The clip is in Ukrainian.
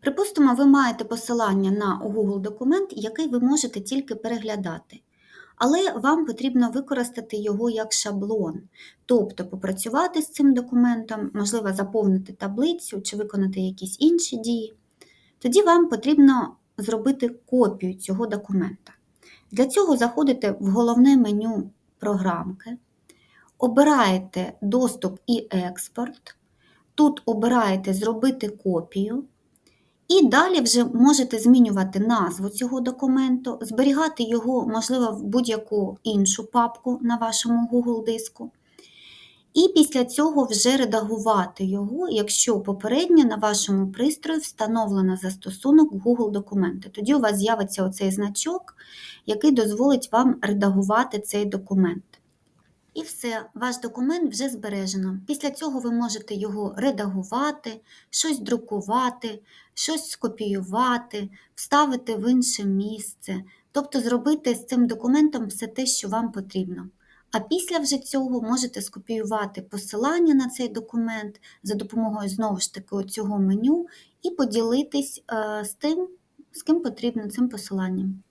Припустимо, ви маєте посилання на Google документ, який ви можете тільки переглядати. Але вам потрібно використати його як шаблон, тобто попрацювати з цим документом, можливо, заповнити таблицю чи виконати якісь інші дії. Тоді вам потрібно зробити копію цього документа. Для цього заходите в головне меню програмки, обираєте доступ і експорт. Тут обираєте Зробити копію. І далі вже можете змінювати назву цього документу, зберігати його, можливо, в будь-яку іншу папку на вашому Google диску. І після цього вже редагувати його, якщо попередньо на вашому пристрої встановлено застосунок Google документи. Тоді у вас з'явиться оцей значок, який дозволить вам редагувати цей документ. І все, ваш документ вже збережено. Після цього ви можете його редагувати, щось друкувати, щось скопіювати, вставити в інше місце, тобто зробити з цим документом все те, що вам потрібно. А після вже цього можете скопіювати посилання на цей документ за допомогою знову ж таки цього меню і поділитись е, з тим, з ким потрібно цим посиланням.